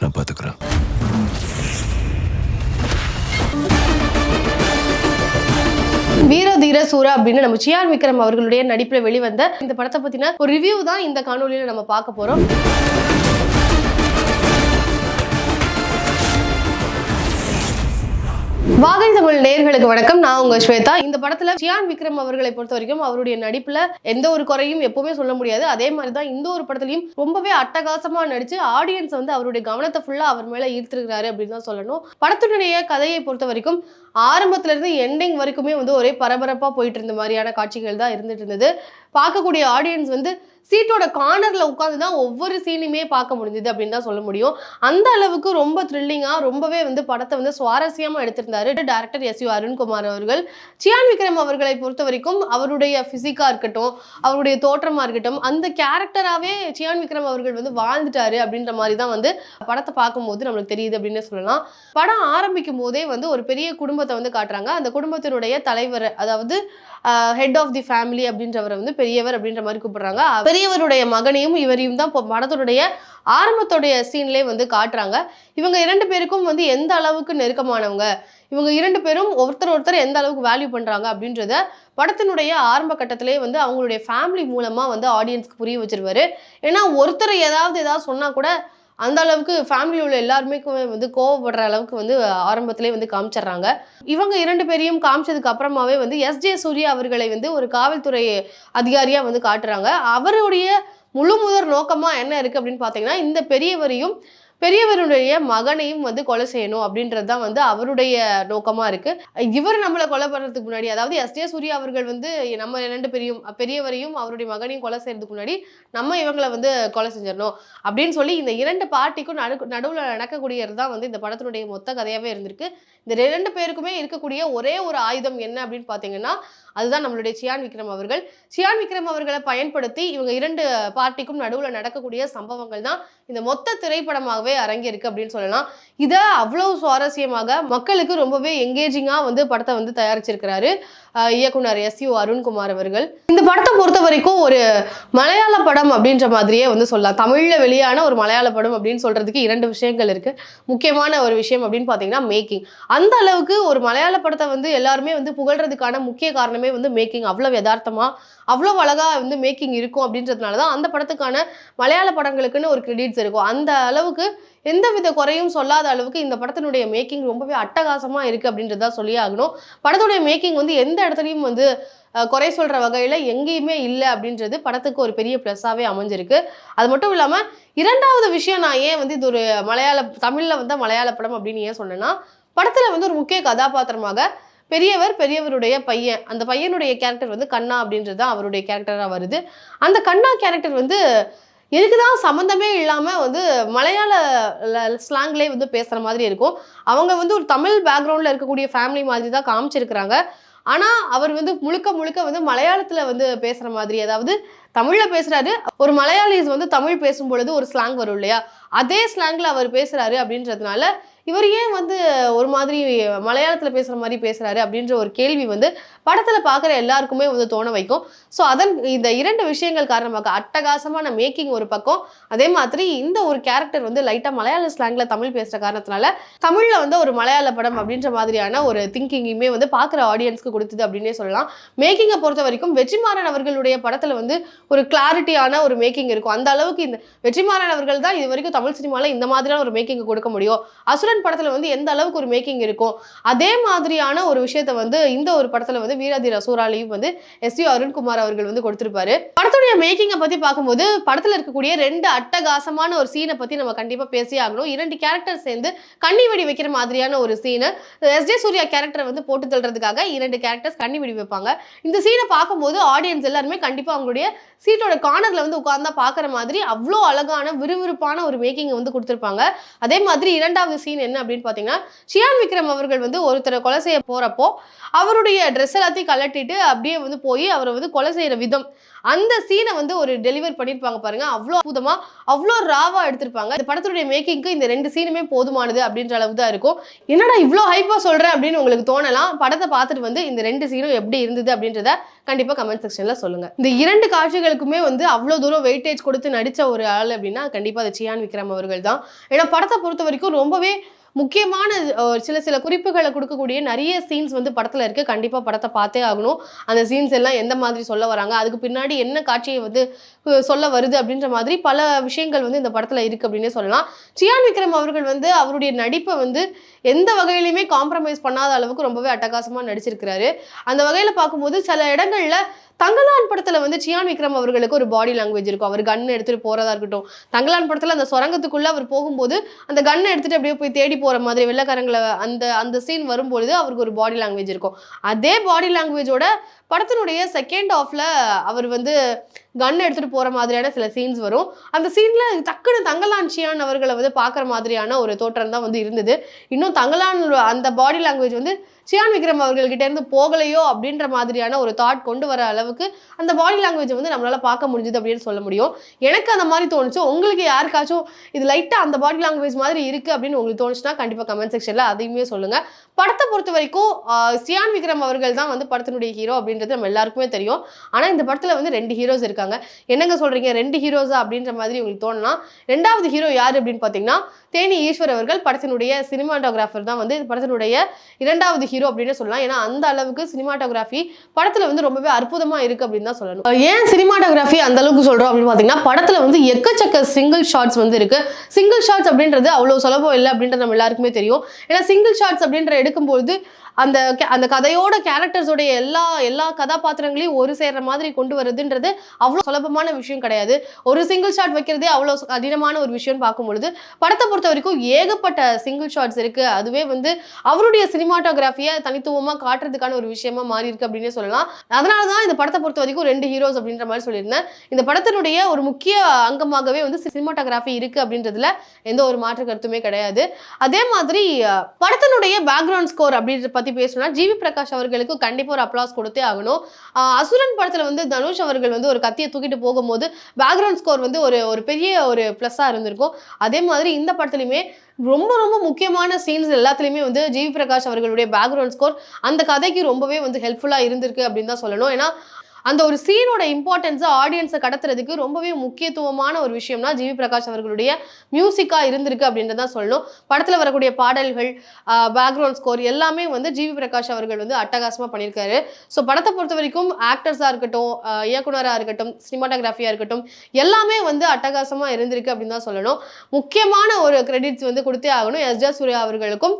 நான் பார்த்துக்கிறேன் வீர தீர சூரா அப்படின்னு நம்ம சியான் விக்ரம் அவர்களுடைய நடிப்புல வெளிவந்த இந்த படத்தை பத்தின ஒரு ரிவ்யூ தான் இந்த காணொலியில நம்ம பார்க்க போறோம். வாகை தமிழ் நேர்களுக்கு வணக்கம். நான் உங்க ஸ்வேதா. இந்த படத்துல சியான் விக்ரம் அவர்களை பொறுத்த வரைக்கும் அவருடைய நடிப்புல எந்த ஒரு குறையும் எப்பவுமே சொல்ல முடியாது. அதே மாதிரி தான் இந்த ஒரு படத்துலயும் ரொம்பவே அட்டகாசமா நடிச்சு ஆடியன்ஸ் வந்து அவருடைய கவனத்தை ஃபுல்லா அவர் மேல ஈர்த்திருக்கிறாரு அப்படின்னு தான் சொல்லணும். படத்துடைய கதையை பொறுத்த வரைக்கும் ஆரம்பத்துல இருந்து எண்டிங் வரைக்குமே வந்து ஒரே பரபரப்பா போயிட்டு இருந்த மாதிரியான காட்சிகள் தான் இருந்துட்டு இருந்தது. பார்க்கக்கூடிய ஆடியன்ஸ் வந்து சீட்டோட கார்னர்ல உட்காந்து தான் ஒவ்வொரு சீனுமே பார்க்க முடிஞ்சுது அப்படின்னு தான் சொல்ல முடியும். அந்த அளவுக்கு ரொம்ப த்ரில்லிங்காக ரொம்பவே வந்து படத்தை வந்து சுவாரஸ்யமாக எடுத்திருந்தாரு டேரக்டர் எஸ் யு அருண்குமார் அவர்கள். சியான் விக்ரம் அவர்களை பொறுத்த வரைக்கும் அவருடைய ஃபிசிக்காக இருக்கட்டும் அவருடைய தோற்றமாக இருக்கட்டும் அந்த கேரக்டராகவே சியான் விக்ரம் அவர்கள் வந்து வாழ்ந்துட்டாரு அப்படின்ற மாதிரி தான் வந்து படத்தை பார்க்கும்போது நம்மளுக்கு தெரியுது அப்படின்னு சொல்லலாம். படம் ஆரம்பிக்கும் போதே வந்து ஒரு பெரிய குடும்பத்தை வந்து காட்டுறாங்க. அந்த குடும்பத்தினுடைய தலைவர் அதாவது ஹெட் ஆஃப் தி ஃபேமிலி அப்படின்றவரை வந்து பெரியவர் அப்படின்ற மாதிரி கூப்பிடுறாங்க. பெரியவருடைய மகனையும் இவரையும் தான் இப்போ படத்தினுடைய ஆரம்பத்துடைய சீன்லேயே வந்து காட்டுறாங்க. இவங்க இரண்டு பேருக்கும் வந்து எந்த அளவுக்கு நெருக்கமானவங்க? இவங்க இரண்டு பேரும் ஒருத்தர் ஒருத்தர் எந்த அளவுக்கு வேல்யூ பண்ணுறாங்க அப்படின்றத படத்தினுடைய ஆரம்ப கட்டத்திலே வந்து அவங்களுடைய ஃபேமிலி மூலமாக வந்து ஆடியன்ஸ்க்கு புரிய வச்சிருவாரு. ஏன்னா ஒருத்தர் ஏதாவது ஏதாவது சொன்னால் கூட அந்த அளவுக்கு ஃபேமிலியில் உள்ள எல்லாருமே வந்து கோவப்படுற அளவுக்கு வந்து ஆரம்பத்திலே வந்து காமிச்சிடுறாங்க. இவங்க இரண்டு பேரையும் காமிச்சதுக்கு அப்புறமாவே வந்து எஸ். ஜே. சூர்யா அவர்களை வந்து ஒரு காவல்துறை அதிகாரியா வந்து காட்டுறாங்க. அவருடைய முழு முதற் நோக்கமா என்ன இருக்கு அப்படின்னு பார்த்தீங்கன்னா இந்த பெரியவரையும் பெரியவருடைய மகனையும் வந்து கொலை செய்யணும் அப்படின்றது தான் வந்து அவருடைய நோக்கமாக இருக்குது இவர் நம்மளை கொலை பண்ணுறதுக்கு முன்னாடி அதாவது எஸ். ஜே. சூர்யா அவர்கள் வந்து நம்ம ரெண்டு பெரியும் பெரியவரையும் அவருடைய மகனையும் கொலை செய்யறதுக்கு முன்னாடி நம்ம இவங்களை வந்து கொலை செஞ்சிடணும் அப்படின்னு சொல்லி இந்த இரண்டு பார்ட்டிக்கும் நடு நடுவில் நடக்கக்கூடியது தான் வந்து இந்த படத்தினுடைய மொத்த கதையாகவே இருந்திருக்கு. இந்த ரெண்டு பேருக்குமே இருக்கக்கூடிய ஒரே ஒரு ஆயுதம் என்ன அப்படின்னு பார்த்தீங்கன்னா அதுதான் நம்மளுடைய சியான் விக்ரம் அவர்கள். சியான் விக்ரம் அவர்களை பயன்படுத்தி இவங்க இரண்டு பார்ட்டிக்கும் நடுவில் நடக்கக்கூடிய சம்பவங்கள் தான் இந்த மொத்த திரைப்படமாகவே அரங்கியிருக்கு அப்படின்னு சொல்லலாம். இதை அவ்வளவு சுவாரஸ்யமாக மக்களுக்கு ரொம்பவே எங்கேஜிங்காக வந்து படத்தை வந்து தயாரிச்சிருக்கிறாரு இயக்குனர் எஸ் யு அருண்குமார் அவர்கள். இந்த படத்தை பொறுத்த வரைக்கும் ஒரு மலையாள படம் அப்படின்ற மாதிரியே வந்து சொல்லலாம். தமிழில் வெளியான ஒரு மலையாள படம் அப்படின்னு சொல்றதுக்கு இரண்டு விஷயங்கள் இருக்கு. முக்கியமான ஒரு விஷயம் அப்படின்னு பார்த்தீங்கன்னா மேக்கிங் அந்த அளவுக்கு ஒரு மலையாள படத்தை வந்து எல்லாருமே வந்து புகழ்றதுக்கான முக்கிய காரணமே வந்து மேக்கிங் அவ்வளோ யதார்த்தமாக அவ்வளோ அழகாக வந்து மேக்கிங் இருக்கும் அப்படின்றதுனால தான் அந்த படத்துக்கான மலையாள படங்களுக்குன்னு ஒரு கிரெடிட்ஸ் இருக்கும். அந்த அளவுக்கு எந்த வித குறையும் சொல்லாத அளவுக்கு இந்த படத்தினுடைய மேக்கிங் ரொம்பவே அட்டகாசமாக இருக்குது அப்படின்றதா சொல்லி ஆகணும். படத்துடைய மேக்கிங் வந்து எந்த இடத்துலையும் வந்து குறை சொல்கிற வகையில் எங்கேயுமே இல்லை அப்படின்றது படத்துக்கு ஒரு பெரிய ப்ளஸ்ஸாகவே அமைஞ்சிருக்கு. அது மட்டும் இல்லாமல் இரண்டாவது விஷயம் நான் ஏன் வந்து இது ஒரு மலையாள தமிழில் வந்து மலையாள படம் அப்படின்னு ஏன் சொன்னேன்னா படத்தில் வந்து ஒரு முக்கிய கதாபாத்திரமாக பெரியவர் பெரியவருடைய பையன். அந்த பையனுடைய கேரக்டர் வந்து கண்ணா அப்படின்றது தான் அவருடைய கேரக்டராக வருது. அந்த கண்ணா கேரக்டர் வந்து இதுக்குதான் சம்மந்தமே இல்லாமல் வந்து மலையாள ஸ்லாங்லேயே வந்து பேசுகிற மாதிரி இருக்கும். அவங்க வந்து ஒரு தமிழ் பேக்ரவுண்டில் இருக்கக்கூடிய ஃபேமிலி மாதிரி தான் காமிச்சிருக்கிறாங்க. ஆனால் அவர் வந்து முழுக்க முழுக்க வந்து மலையாளத்தில் வந்து பேசுகிற மாதிரி அதாவது தமிழில் பேசுகிறாரு ஒரு மலையாளிஸ் வந்து தமிழ் பேசும் பொழுது ஒரு ஸ்லாங் வரும் இல்லையா? அதே ஸ்லாங்கில் அவர் பேசுகிறாரு அப்படின்றதுனால இவர் ஏன் வந்து ஒரு மாதிரி மலையாளத்தில் பேசுகிற மாதிரி பேசுகிறாரு அப்படின்ற ஒரு கேள்வி வந்து படத்தில் பார்க்குற எல்லாருக்குமே வந்து தோண வைக்கும். ஸோ அதன் இந்த இரண்டு விஷயங்கள் காரணமாக அட்டகாசமான மேக்கிங் ஒரு பக்கம். அதே மாதிரி இந்த ஒரு கேரக்டர் வந்து லைட்டாக மலையாள ஸ்லாங்கில் தமிழ் பேசுகிற காரணத்தினால தமிழில் வந்து ஒரு மலையாள படம் அப்படின்ற மாதிரியான ஒரு திங்கிங்குமே வந்து பார்க்குற ஆடியன்ஸ்க்கு கொடுத்தது அப்படின்னே சொல்லலாம். மேக்கிங்கை பொறுத்த வரைக்கும் வெற்றிமாறன் அவர்களுடைய படத்தில் வந்து ஒரு கிளாரிட்டியான ஒரு மேக்கிங் இருக்கும். அந்த அளவுக்கு இந்த வெற்றிமாறன் அவர்கள் தான் இது வரைக்கும் தமிழ் சினிமாவில் இந்த மாதிரியான ஒரு மேக்கிங் கொடுக்க முடியும். அசுரன் படத்தில் வந்து எந்த அளவுக்கு ஒரு மேக்கிங் இருக்கும்? அதே மாதிரியான ஒரு விஷயத்த வந்து இந்த ஒரு படத்தில் வந்து வீராதி ரசூராலையும் வந்து எஸ் யு அருண்குமார் அவர்கள் வந்து கொடுத்திருப்பாரு. படத்துடைய மேக்கிங்கை பற்றி பார்க்கும்போது படத்தில் இருக்கக்கூடிய ரெண்டு அட்டகாசமான ஒரு சீனை பற்றி நம்ம கண்டிப்பாக பேசியே ஆகணும். இரண்டு கேரக்டர் சேர்ந்து கண்ணி வெடி வைக்கிற மாதிரியான ஒரு சீனு எஸ் ஜே சூர்யா கேரக்டரை வந்து போட்டு தள்ளுறதுக்காக இரண்டு கேரக்டர்ஸ் கண்ணி வெடி வைப்பாங்க. இந்த சீனை பார்க்கும்போது ஆடியன்ஸ் எல்லாருமே கண்டிப்பாக அவங்களுடைய சீட்டோட கார்னர்ல வந்து உட்கார்ந்தா பார்க்குற மாதிரி அவ்வளோ அழகான விறுவிறுப்பான ஒரு மேக்கிங்கை வந்து கொடுத்துருப்பாங்க. அதே மாதிரி இரண்டாவது சீன் என்ன அப்படின்னு பார்த்தீங்கன்னா ஷியான் விக்ரம் அவர்கள் வந்து ஒருத்தரை கொலை செய்ய போறப்போ அவருடைய ட்ரெஸ் எல்லாத்தையும் கலட்டிட்டு அப்படியே வந்து போய் அவரை வந்து கொலை செய்யற விதம். அந்த சீனை வந்து ஒரு டெலிவர் பண்ணியிருப்பாங்க பாருங்க. அவ்வளோ அற்புதமாக அவ்வளோ ராவா எடுத்திருப்பாங்க. இந்த படத்துடைய மேக்கிங்க்கு இந்த ரெண்டு சீனுமே போதுமானது அப்படின்ற அளவு தான் இருக்கும். என்னடா இவ்வளோ ஹைப்பா சொல்றேன் அப்படின்னு உங்களுக்கு தோணலாம். படத்தை பார்த்துட்டு வந்து இந்த ரெண்டு சீனும் எப்படி இருந்தது அப்படின்றத கண்டிப்பாக கமெண்ட் செக்ஷனில் சொல்லுங்கள் இந்த இரண்டு காட்சிகளுக்குமே வந்து அவ்வளோ தூரம் வெயிட்டேஜ் கொடுத்து நடித்த ஒரு ஆள் அப்படின்னா கண்டிப்பாக அது சியான் விக்ரம் அவர்கள் தான். ஏன்னா படத்தை பொறுத்த வரைக்கும் ரொம்பவே முக்கியமான சில சில குறிப்புகளை கொடுக்கக்கூடிய நிறைய சீன்ஸ் வந்து படத்தில் இருக்குது கண்டிப்பாக படத்தை பார்த்தே ஆகணும். அந்த சீன்ஸ் எல்லாம் எந்த மாதிரி சொல்ல வராங்க? அதுக்கு பின்னாடி என்ன காட்சியை வந்து சொல்ல வருது அப்படின்ற மாதிரி பல விஷயங்கள் வந்து இந்த படத்தில் இருக்குது அப்படின்னே சொல்லலாம். சியான் விக்ரம் அவர்கள் வந்து அவருடைய நடிப்பை வந்து எந்த வகையிலையுமே காம்ப்ரமைஸ் பண்ணாத அளவுக்கு ரொம்பவே அட்டகாசமாக நடிச்சிருக்கிறாரு. அந்த வகையில் பார்க்கும்போது சில இடங்களில் தங்கலான் படத்துல வந்து சியான் விக்ரம் அவர்களுக்கு ஒரு பாடி லாங்குவேஜ் இருக்கும். அவர் கன் எடுத்துட்டு போறதா இருக்கட்டும். தங்கலான் படத்துல அந்த சுரங்கத்துக்குள்ள அவர் போகும்போது அந்த கன்னை எடுத்துட்டு அப்படியே போய் தேடி போற மாதிரி வெள்ளக்காரங்களை அந்த அந்த சீன் வரும்பொழுது அவருக்கு ஒரு பாடி லாங்குவேஜ் இருக்கும். அதே பாடி லாங்குவேஜோட படத்தினுடைய செகண்ட் ஆஃப்ல அவர் வந்து கன் எடுத்துட்டு போற மாதிரியான சில சீன்ஸ் வரும். அந்த சீன்ல டக்குனு தங்கலான்சியான் அவர்களை வந்து பார்க்குற மாதிரியான ஒரு தோற்றம் தான் வந்து இருந்தது. இன்னும் தங்கலான் அந்த பாடி லாங்குவேஜ் வந்து சியான் விக்ரம் அவர்கள்கிட்ட இருந்து போகலையோ அப்படின்ற மாதிரியான ஒரு தாட் கொண்டு வர அளவுக்கு அந்த பாடி லாங்குவேஜ் வந்து நம்மளால பார்க்க முடிஞ்சுது அப்படின்னு சொல்ல முடியும். எனக்கு அந்த மாதிரி தோணுச்சு. உங்களுக்கு யாருக்காச்சும் இது லைட்டா அந்த பாடி லாங்குவேஜ் மாதிரி இருக்கு அப்படின்னு உங்களுக்கு தோணுச்சுன்னா கண்டிப்பா கமெண்ட் செக்ஷன்ல அதையுமே சொல்லுங்க. படத்தை பொறுத்த வரைக்கும் சியான் விக்ரம் அவர்கள் தான் வந்து படத்தினுடைய ஹீரோ அப்படின்றது நம்ம எல்லாருக்குமே தெரியும். ஆனா இந்த படத்துல வந்து ரெண்டு ஹீரோஸ் இருக்காங்க. என்னங்க சொல்றீங்க? ரெண்டு ஹீரோஸா அப்படின்ற மாதிரி உங்களுக்கு தோணலாம் ரெண்டாவது ஹீரோ யார் அப்படின்னு பார்த்தீங்கன்னா தேனி ஈஸ்வர் அவர்கள் படத்தினுடைய சினிமாட்டோகிராஃபர் தான் வந்து படத்தினுடைய இரண்டாவது ஹீரோ அப்படின்னு சொல்லலாம். ஏன்னா அந்த அளவுக்கு சினிமாட்டோகிராஃபி படத்துல வந்து ரொம்பவே அற்புதமா இருக்கு அப்படின்னு தான் சொல்லணும். ஏன் சினிமாட்டோகிராஃபி அந்த அளவுக்கு சொல்றோம் அப்படின்னு பார்த்தீங்கன்னா படத்துல வந்து எக்கச்சக்க சிங்கிள் ஷார்ட்ஸ் வந்து இருக்கு. சிங்கிள் ஷார்ட்ஸ் அப்படின்றது அவ்வளவு சுலபம் இல்லை அப்படின்றது நம்ம எல்லாருக்குமே தெரியும். ஏன்னா சிங்கிள் ஷார்ட்ஸ் அப்படின்ற எடுக்கும்போது அந்த அந்த கதையோட கேரக்டர்ஸோடைய எல்லா எல்லா கதாபாத்திரங்களையும் ஒரு சேர்ற மாதிரி கொண்டு வருதுன்றது அவ்வளோ சுலபமான விஷயம் கிடையாது. ஒரு சிங்கிள் ஷாட் வைக்கிறதே அவ்வளோ கடினமான ஒரு விஷயம் பார்க்கும் பொழுது படத்தை பொறுத்த வரைக்கும் ஏகப்பட்ட சிங்கிள் ஷாட்ஸ் இருக்கு. அதுவே வந்து அவருடைய சினிமாட்டோகிராஃபியை தனித்துவமாக காட்டுறதுக்கான ஒரு விஷயமா மாறி இருக்கு அப்படின்னே சொல்லலாம். அதனால தான் இந்த படத்தை பொறுத்த வரைக்கும் ரெண்டு ஹீரோஸ் அப்படின்ற மாதிரி சொல்லியிருந்தேன். இந்த படத்தினுடைய ஒரு முக்கிய அங்கமாகவே வந்து சினிமாட்டோகிராஃபி இருக்கு அப்படின்றதுல எந்த ஒரு மாற்று கருத்துமே கிடையாது. அதே மாதிரி படத்தினுடைய பேக்ரவுண்ட் ஸ்கோர் அப்படின்ற பத்தி பேசணும்னா ஜிவி பிரகாஷ் அவர்களுக்கு கண்டிப்பா ஒரு அப்ளாஸ் கொடுத்தே ஆகணும். அசுரன் படத்துல வந்து தனுஷ் அவர்கள் வந்து ஒரு கத்தியை தூக்கிட்டு போகும்போது பேக்ரவுண்ட் ஸ்கோர் வந்து ஒரு ஒரு பெரிய ஒரு ப்ளஸ்ஸாக இருந்திருக்கும். அதே மாதிரி இந்த படத்துலையுமே ரொம்ப ரொம்ப முக்கியமான சீன்ஸ் எல்லாத்துலேயுமே வந்து ஜிவி பிரகாஷ் அவர்களுடைய பேக்ரவுண்ட் ஸ்கோர் அந்த கதைக்கு ரொம்பவே வந்து ஹெல்ப்ஃபுல்லாக இருந்திருக்கு அப்படின்னு தான் சொல்லணும். ஏன்னா அந்த ஒரு சீனோட இம்பார்ட்டன்ஸை ஆடியன்ஸை கடத்துறதுக்கு ரொம்பவே முக்கியத்துவமான ஒரு விஷயம்னா ஜிவி பிரகாஷ் அவர்களுடைய மியூசிக்காக இருந்திருக்கு அப்படின்றதான் சொல்லணும். படத்தில் வரக்கூடிய பாடல்கள் பேக்ரவுண்ட் ஸ்கோர் எல்லாமே வந்து ஜிவி பிரகாஷ் அவர்கள் வந்து அட்டகாசமாக பண்ணியிருக்காரு. ஸோ படத்தை பொறுத்த வரைக்கும் ஆக்டர்ஸாக இருக்கட்டும் இயக்குனராக இருக்கட்டும் சினிமாட்டோகிராஃபியாக இருக்கட்டும் எல்லாமே வந்து அட்டகாசமாக இருந்திருக்கு அப்படின்னு தான் சொல்லணும். முக்கியமான ஒரு கிரெடிட்ஸ் வந்து கொடுத்தே ஆகணும் எஸ் ஜே சூர்யா அவர்களுக்கும்.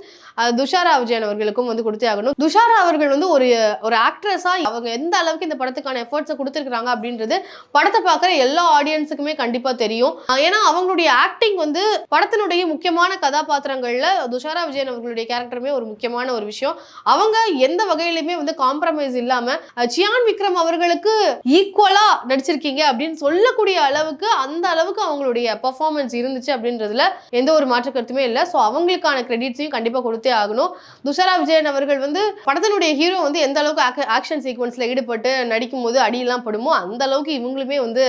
துஷாரா விஜயன் அவர்களுக்கும் வந்து கொடுத்தே ஆகணும். துஷாரா அவர்கள் வந்து ஒரு ஒரு ஆக்ட்ரஸா அவங்க எந்த அளவுக்கு இந்த படத்துக்கான எஃபர்ட்ஸை கொடுத்துருக்காங்க அப்படின்றது படத்தை பார்க்குற எல்லா ஆடியன்ஸுக்குமே கண்டிப்பா தெரியும். ஏன்னா அவங்களுடைய ஆக்டிங் வந்து படத்தினுடைய முக்கியமான கதாபாத்திரங்கள்ல துஷாரா விஜயன் அவர்களுடைய கேரக்டருமே ஒரு முக்கியமான ஒரு விஷயம். அவங்க எந்த வகையிலுமே வந்து காம்ப்ரமைஸ் இல்லாம சியான் விக்ரம் அவர்களுக்கு ஈக்குவலா நடிச்சிருக்கீங்க அப்படின்னு சொல்லக்கூடிய அளவுக்கு அந்த அளவுக்கு அவங்களுடைய பர்ஃபார்மன்ஸ் இருந்துச்சு அப்படின்றதுல எந்த ஒரு மாற்று கருத்துமே இல்லை. ஸோ அவங்களுக்கான கிரெடிட்ஸையும் கண்டிப்பாக கொடுத்து ஆகணும். துஷாரா விஜயன் அவர்கள் வந்து படத்தினுடைய ஹீரோ வந்து எந்த அளவுக்கு ஆக்ஷன் சீக்வன்ஸில் ஈடுபட்டு நடிக்கும் போது அடியெல்லாம் படுமோ அந்த அளவுக்கு இவங்களுமே வந்து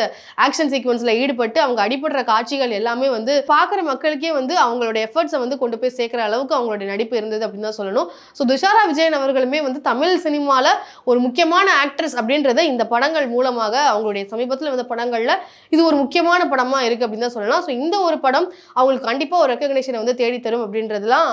ஆக்ஷன் சீக்வன்ஸில் ஈடுபட்டு அவங்க அடிபடுற காட்சிகள் எல்லாமே வந்து பார்க்குற மக்களுக்கே வந்து அவங்களோட எஃபர்ட்ஸை வந்து கொண்டு போய் சேர்க்குற அளவுக்கு அவங்களுடைய நடிப்பு இருந்தது அப்படின்னு தான் சொல்லணும். ஸோ துஷாரா விஜயன் அவர்களுமே வந்து தமிழ் சினிமாவில் ஒரு முக்கியமான ஆக்ட்ரஸ் அப்படின்றத இந்த படங்கள் மூலமாக அவங்களுடைய சமீபத்தில் வந்த படங்களில் இது ஒரு முக்கியமான படமாக இருக்கு அப்படின்னு தான் சொல்லலாம். ஸோ இந்த ஒரு படம் அவங்களுக்கு கண்டிப்பாக ஒரு ரெக்கக்னேஷனை வந்து தேடி தரும் அப்படின்றதுலாம்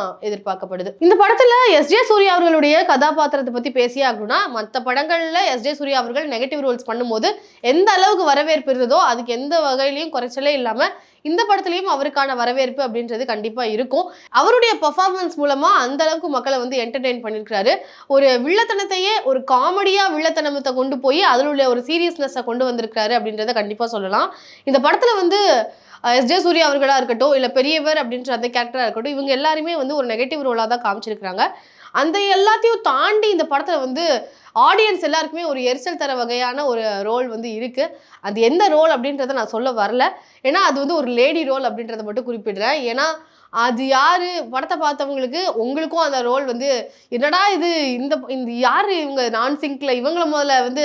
எதிர்பார்க்கப்படுது இந்த படத்துல எஸ். ஜே. சூர்யா அவர்களுடைய கதாபாத்திரத்தை பத்தி பேசியே ஆகணும்னா மற்ற படங்கள்ல எஸ். ஜே. சூர்யா அவர்கள் நெகட்டிவ் ரோல்ஸ் பண்ணும்போது எந்த அளவுக்கு வரவேற்பு இருந்ததோ அதுக்கு எந்த வகையிலையும் குறைச்சலே இல்லாம இந்த படத்துலயும் அவருக்கான வரவேற்பு அப்படின்றது கண்டிப்பா இருக்கும். அவருடைய பர்ஃபார்மன்ஸ் மூலமா அந்த அளவுக்கு மக்களை வந்து என்டர்டெயின் பண்ணிருக்காரு ஒரு வில்லத்தனத்தையே ஒரு காமெடியா வில்லத்தனத்தை கொண்டு போய் அதில் உள்ள ஒரு சீரியஸ்னஸை கொண்டு வந்திருக்காரு அப்படின்றத கண்டிப்பா சொல்லலாம். இந்த படத்துல வந்து எஸ். ஜே. சூர்யா அவர்களாக இருக்கட்டும் இல்லை பெரியவர் அப்படின்ற அந்த கேரக்டராக இருக்கட்டும் இவங்க எல்லாருமே வந்து ஒரு நெகட்டிவ் ரோலாக தான் காமிச்சிருக்கிறாங்க. அந்த எல்லாத்தையும் தாண்டி இந்த படத்தில் வந்து ஆடியன்ஸ் எல்லாருக்குமே ஒரு எரிச்சல் தர வகையான ஒரு ரோல் வந்து இருக்குது அது எந்த ரோல் அப்படின்றத நான் சொல்ல வரல. ஏன்னா அது வந்து ஒரு லேடி ரோல் அப்படின்றத மட்டும் குறிப்பிடுறேன் ஏன்னா அது யாரு? படத்தை பார்த்தவங்களுக்கு உங்களுக்கும் அந்த ரோல் வந்து என்னடா இது? இந்த இந்த யாரு இவங்க? நான் சிங்க்ல இவங்கள முதல்ல வந்து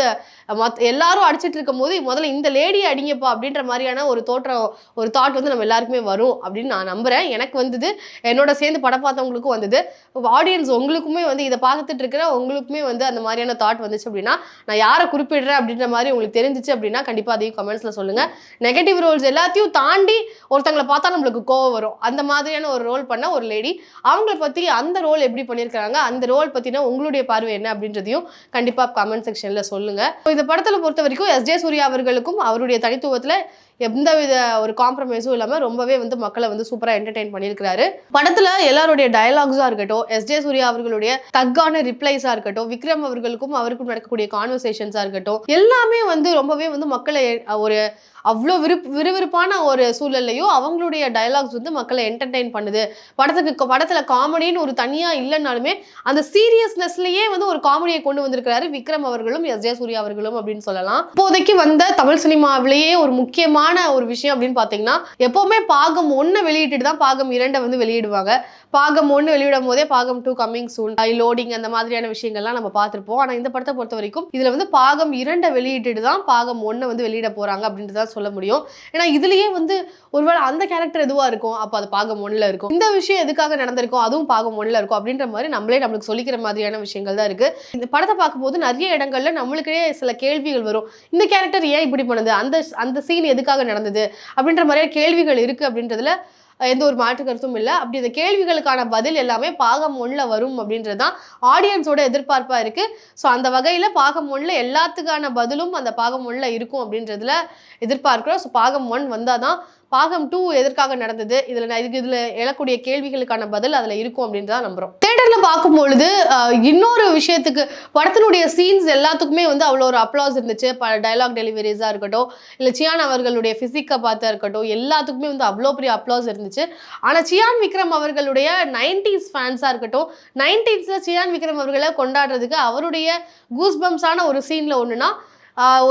மொத் எல்லாரும் அடிச்சிட்டு இருக்கும் போது முதல்ல இந்த லேடி அடிங்கப்பா அப்படின்ற மாதிரியான ஒரு தோற்றம் ஒரு தாட் வந்து நம்ம எல்லாருக்குமே வரும் அப்படின்னு நான் நம்புறேன். எனக்கு வந்தது என்னோட சேர்ந்து படம் பார்த்தவங்களுக்கும் வந்தது. ஆடியன்ஸ் உங்களுக்குமே வந்து இதை பார்த்துட்டு இருக்கிற உங்களுக்குமே வந்து அந்த மாதிரியான தாட் வந்துச்சு அப்படின்னா நான் யாரை குறிப்பிடுறேன் அப்படின்ற மாதிரி உங்களுக்கு தெரிஞ்சிச்சு அப்படின்னா கண்டிப்பா அதையும் கமெண்ட்ஸ்ல சொல்லுங்க. நெகட்டிவ் ரோல்ஸ் எல்லாத்தையும் தாண்டி ஒருத்தங்களை பார்த்தா நம்மளுக்கு கோவம் வரும். அந்த மாதிரியான ஒரு ரோல் பண்ண ஒரு லேடி அவங்கள பத்தி அந்த ரோல் எப்படி பண்ணியிருக்காங்க அந்த ரோல் பத்தின உங்களுடைய பார்வை என்ன அப்படின்றதையும் கண்டிப்பா கமெண்ட் செக்ஷன்ல சொல்லுங்க. இந்த படத்துல பொறுத்த வரைக்கும் எஸ் ஜே சூர்யா அவர்களுக்கும் அவருடைய தனித்துவத்துல எந்த வித ஒரு காம்ப்ரமைஸும் இல்லாம ரொம்பவே வந்து மக்களை வந்து சூப்பரா என்டர்டெயின் பண்ணியிருக்கிறாரு படத்துல எல்லாருடைய டயலாக்ஸா இருக்கட்டும் எஸ் ஜே சூர்யா அவர்களுடைய தக்கான ரிப்ளைஸா இருக்கட்டும் விக்ரம் அவர்களுக்கும் அவருக்கும் நடக்கக்கூடிய கான்வர்சேஷன்ஸா இருக்கட்டும் எல்லாமே வந்து ரொம்பவே வந்து மக்களை ஒரு அவ்வளோ விருப்பு விறுவிறுப்பான ஒரு சூழல்லையும் அவங்களுடைய டயலாக்ஸ் வந்து மக்களை என்டர்டெயின் பண்ணுது. படத்துக்கு படத்தில் காமெடின்னு ஒரு தனியாக இல்லைனாலுமே அந்த சீரியஸ்னஸ்லயே வந்து ஒரு காமெடியை கொண்டு வந்திருக்கிறாரு விக்ரம் அவர்களும் எஸ். ஜே சூர்யா அவர்களும் அப்படின்னு சொல்லலாம். இப்போதைக்கு வந்த தமிழ் சினிமாவிலேயே ஒரு முக்கியமான ஒரு விஷயம் அப்படின்னு பார்த்தீங்கன்னா எப்போவுமே பாகம் ஒன்று வெளியிட்டு தான் பாகம் இரண்டை வந்து வெளியிடுவாங்க. பாகம் ஒன்று வெளியிடும் போதே பாகம் டூ கம்மிங் சூன் லோடிங் அந்த மாதிரியான விஷயங்கள்லாம் நம்ம பார்த்துருப்போம். ஆனால் இந்த படத்தை பொறுத்த வரைக்கும் இதில் வந்து பாகம் இரண்டை வெளியிட்டு தான் பாகம் ஒன்று வந்து வெளியிட போகிறாங்க அப்படின்றத தான் சொல்ல முடியும். ஏன்னா இதுலேயே வந்து ஒருவேளை அந்த கேரக்டர் எதுவாக இருக்கும்? அப்போ அது பாகம் ஒன்றில் இருக்கும். இந்த விஷயம் எதுக்காக நடந்திருக்கும்? அதுவும் பாகம் ஒன்றில் இருக்கும். அப்படின்ற மாதிரி நம்மளே நம்மளுக்கு சொல்லிக்கிற மாதிரியான விஷயங்கள் தான் இருக்கு. இந்த படத்தை பார்க்கும்போது நிறைய இடங்கள்ல நம்மளுக்கே சில கேள்விகள் வரும். இந்த கேரக்டர் ஏன் இப்படி பண்ணுது? அந்த அந்த சீன் எதுக்காக நடந்தது? அப்படின்ற மாதிரியான கேள்விகள் இருக்கு அப்படின்றதுல எந்த ஒரு மாற்று கருத்தும் இல்லை. அப்படி இந்த கேள்விகளுக்கான பதில் எல்லாமே பாகம் ஒன்றில் வரும் அப்படின்றது தான் ஆடியன்ஸோட எதிர்பார்ப்பாக இருக்குது ஸோ அந்த வகையில் பாகம் ஒன்றில் எல்லாத்துக்கான பதிலும் அந்த பாகம் ஒன்றில் இருக்கும் அப்படின்றதுல எதிர்பார்க்குறோம். ஸோ பாகம் ஒன் வந்தால் தான் பாகம் டூ எதற்காக நடந்தது? இதுல நான் இதுக்கு இதுல எழக்கூடிய கேள்விகளுக்கான பதில் அதுல இருக்கும் அப்படின்னு தான் நம்புறோம். தேட்டர்ல பார்க்கும் பொழுது இன்னொரு விஷயத்துக்கு படத்தினுடைய சீன்ஸ் எல்லாத்துக்குமே வந்து அவ்வளோ ஒரு அப்ளாஸ் இருந்துச்சு. டைலாக் டெலிவரிஸா இருக்கட்டும் இல்ல சியான் அவர்களுடைய பிசிக்கை பார்த்தா இருக்கட்டும் எல்லாத்துக்குமே வந்து அவ்வளோ பெரிய அப்ளாஸ் இருந்துச்சு. ஆனா சியான் விக்ரம் அவர்களுடைய நைன்டிஸ் ஃபேன்ஸா இருக்கட்டும் நைன்டீஸ்ல சியான் விக்ரம் அவர்களை கொண்டாடுறதுக்கு அவருடைய கூஸ்பம்ஸான ஒரு சீன்ல ஒண்ணுனா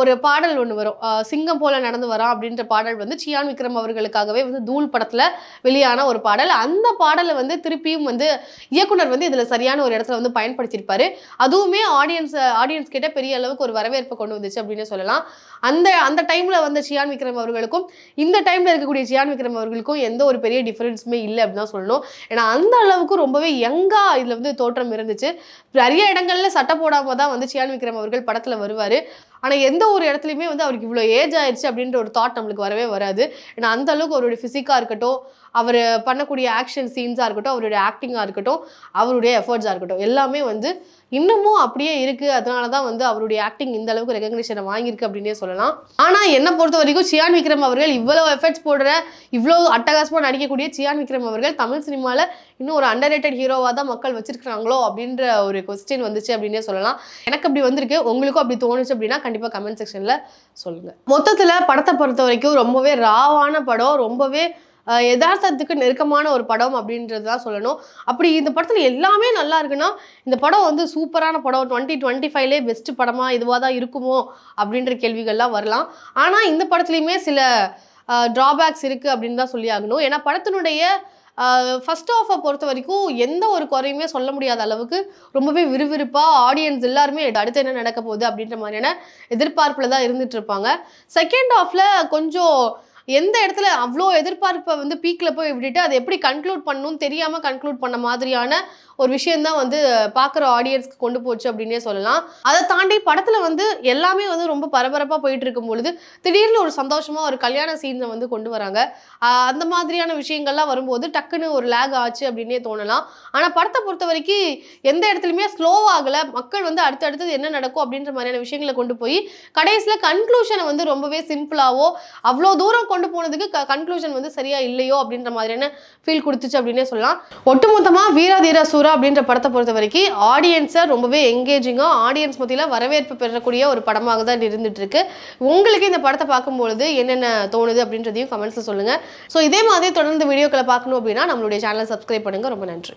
ஒரு பாடல் ஒன்று வரும். சிங்கம் போல நடந்து வரான் அப்படின்ற பாடல் வந்து சியான் விக்ரம் அவர்களுக்காகவே வந்து தூள் படத்தில் வெளியான ஒரு பாடல். அந்த பாடலை வந்து திருப்பியும் வந்து இயக்குனர் வந்து இதில் சரியான ஒரு இடத்துல வந்து பயன்படுத்தியிருப்பாரு. அதுவுமே ஆடியன்ஸ் ஆடியன்ஸ் கிட்ட பெரிய அளவுக்கு ஒரு வரவேற்பை கொண்டு வந்துச்சு அப்படின்னு சொல்லலாம். அந்த அந்த டைமில் வந்த சியான் விக்ரம் அவர்களுக்கும் இந்த டைமில் இருக்கக்கூடிய சியான் விக்ரம் அவர்களுக்கும் எந்த ஒரு பெரிய டிஃப்ரென்ஸுமே இல்லை அப்படின்னு தான் சொல்லணும். ஏன்னா அந்த அளவுக்கு ரொம்பவே யங்காக இதில் வந்து தோற்றம் இருந்துச்சு. நிறைய இடங்களில் சட்டை போடாமல் தான் வந்து சியான் விக்ரம் அவர்கள் படத்தில் வருவார். ஆனால் எந்த ஒரு இடத்துலையுமே வந்து அவருக்கு இவ்வளோ ஏஜ் ஆயிடுச்சு அப்படின்ற ஒரு தாட் நம்மளுக்கு வரவே வராது. ஏன்னா அந்த அளவுக்கு அவருடைய ஃபிசிக்காக இருக்கட்டும் அவர் பண்ணக்கூடிய ஆக்ஷன் சீன்ஸாக இருக்கட்டும் அவருடைய ஆக்டிங்காக இருக்கட்டும் அவருடைய எஃபர்ட்ஸாக இருக்கட்டும் எல்லாமே வந்து இன்னமும் அப்படியே இருக்குது அதனால தான் வந்து அவருடைய ஆக்டிங் இந்த அளவுக்கு ரெகக்னிஷனை வாங்கியிருக்கு அப்படின்னே சொல்லலாம். ஆனால் என்னை பொறுத்த வரைக்கும் சியான் விக்ரம் அவர்கள் இவ்வளோ எஃபர்ட்ஸ் போடுற இவ்வளோ அட்டகாசமாக நடிக்கக்கூடிய சியான் விக்ரம் அவர்கள் தமிழ் சினிமாவில் இன்னும் ஒரு அண்டர் ரேட்டட் ஹீரோவாக தான் மக்கள் வச்சிருக்கிறாங்களோ அப்படின்ற ஒரு கொஸ்டின் வந்துச்சு அப்படின்னே சொல்லலாம். எனக்கு அப்படி வந்திருக்கு. உங்களுக்கும் அப்படி தோணுச்சு அப்படின்னா கண்டிப்பாக கமெண்ட் செக்ஷனில் சொல்லுங்கள் மொத்தத்தில் படத்தை பொறுத்த வரைக்கும் ரொம்பவே ராவான படம் ரொம்பவே யதார்த்தத்துக்கு நெருக்கமான ஒரு படம் அப்படின்றது தான் சொல்லணும். அப்படி இந்த படத்தில் எல்லாமே நல்லா இருக்குன்னா இந்த படம் வந்து சூப்பரான படம். டுவெண்ட்டி டுவெண்ட்டி ஃபைவ்லே பெஸ்ட் படமாக இதுவாக தான் இருக்குமோ அப்படின்ற கேள்விகள்லாம் வரலாம். ஆனால் இந்த படத்துலையுமே சில ட்ராபேக்ஸ் இருக்குது அப்படின்னு தான் சொல்லி ஆகணும். ஏன்னா படத்தினுடைய ஃபர்ஸ்ட் ஆஃபை பொறுத்த வரைக்கும் எந்த ஒரு குறையுமே சொல்ல முடியாத அளவுக்கு ரொம்பவே விறுவிறுப்பாக ஆடியன்ஸ் எல்லாருமே அடுத்து என்ன நடக்க போகுது அப்படின்ற மாதிரியான எதிர்பார்ப்பில் தான் இருந்துகிட்ருப்பாங்க செகண்ட் ஆஃபில் கொஞ்சம் எந்த இடத்துல அவ்வளோ எதிர்பார்ப்பை வந்து பீக்கில் போய் விட்டுட்டு அதை எப்படி கன்க்ளூட் பண்ணணும்னு தெரியாமல் கன்க்ளூட் பண்ண மாதிரியான ஒரு விஷயந்தான் வந்து பார்க்குற ஆடியன்ஸ்க்கு கொண்டு போச்சு அப்படின்னே சொல்லலாம். அதை தாண்டி படத்தில் வந்து எல்லாமே வந்து ரொம்ப பரபரப்பாக போயிட்டு இருக்கும் பொழுது திடீர்னு ஒரு சந்தோஷமாக ஒரு கல்யாண சீனை வந்து கொண்டு வராங்க. அந்த மாதிரியான விஷயங்கள்லாம் வரும்போது டக்குன்னு ஒரு லேக் ஆச்சு அப்படின்னே தோணலாம். ஆனால் படத்தை பொறுத்த வரைக்கும் எந்த இடத்துலையுமே ஸ்லோ ஆகலை. மக்கள் வந்து அடுத்தடுத்தது என்ன நடக்கும் அப்படின்ற மாதிரியான விஷயங்களை கொண்டு போய் கடைசியில் கன்க்ளூஷனை வந்து ரொம்பவே சிம்பிளாகவோ அவ்வளோ தூரம் கொண்டு போனதுக்கு கன்க்ளூஷன் வந்து சரியா இல்லையோ அப்படின்ற மாதிரியான ஃபீல் கொடுத்துச்சு அப்படின்னே சொல்லலாம். ஒட்டுமொத்தமாக வீராதீர சூரா அப்படின்ற படத்தை பொறுத்த வரைக்கும் ஆடியன்ஸை ரொம்பவே எங்கேஜிங்காக ஆடியன்ஸ் மத்தியில் வரவேற்பு பெறக்கூடிய ஒரு படமாக தான் இருந்துட்டு இருக்கு உங்களுக்கு இந்த படத்தை பார்க்கும்பொழுது என்னென்ன தோணுது அப்படின்றதையும் கமெண்ட்ஸில் சொல்லுங்கள் ஸோ இதே மாதிரி தொடர்ந்து வீடியோக்களை பார்க்கணும் அப்படின்னா நம்மளுடைய சேனலை சப்ஸ்கிரைப் பண்ணுங்கள் ரொம்ப நன்றி.